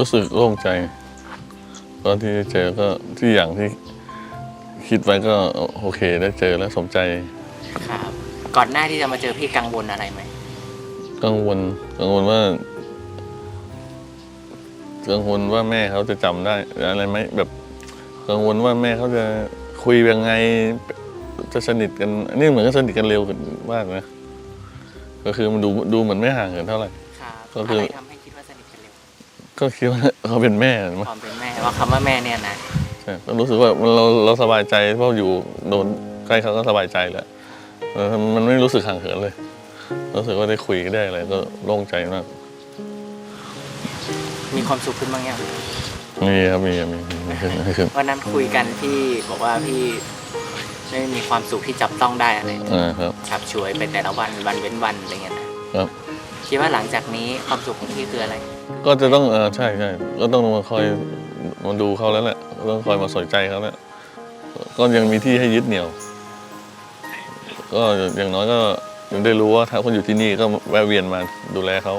รู้สึกโล่งใจตอนที่เจอก็ที่อย่างที่คิดไว้ก็โอเคได้เจอแล้วสมใจครับก่อนหน้าที่จะมาเจอพี่กังวลอะไรไหมกังวลกังวลว่ากังวลว่าแม่เขาจะจำได้อะไรไหมแบบกังวลว่าแม่เขาจะคุยยังไง จะสนิทกันอันนี่เหมือนกับสนิทกันเร็วกันมากนะก็คือมันดูดูเหมือนไม่ห่างกันเท่าไหร่ ครับก็คืออ อะไรทำให้ ก็คิดว่าเขาเป็นแม่มั้งความเป็นแม่ว่าคำว่าแม่เนี่ยนะใช่ก็รู้สึกว่ามันเราเราสบายใจเพราะอยู่โดนใกล้เขาก็สบายใจแหละเออมันไม่รู้สึกห่างเหินเลย รู้สึกว่าได้คุยได้อะไรก็โล่งใจมากมีความสุขขึ้นบ้างยังมีครับมีครับมีมีมีขึ้นมีขึ้นวันนั้นคุยกันพี่บอกว่าพี่ไม่มีความสุขที่จับต้องได้อะไรอ่าครับ ฉับฉวยไปแต่ละวันวันเว้นวันอะไรเงี้ยนะครับ คิดว่าหลังจากนี้ความสุขของพี่คืออะไร ก็จะต้องเออใช่ใช่ก็ต้องมาคอยมาดูเขาแล้วแหละต้องคอยมาสนใจเขาแล้วก็ยังมีที่ให้ยึดเหนี่ยว ก็อย่างน้อยก็ยังได้รู้ว่าถ้าคนอยู่ที่นี่ก็แวะเวียนมาดูแลเขา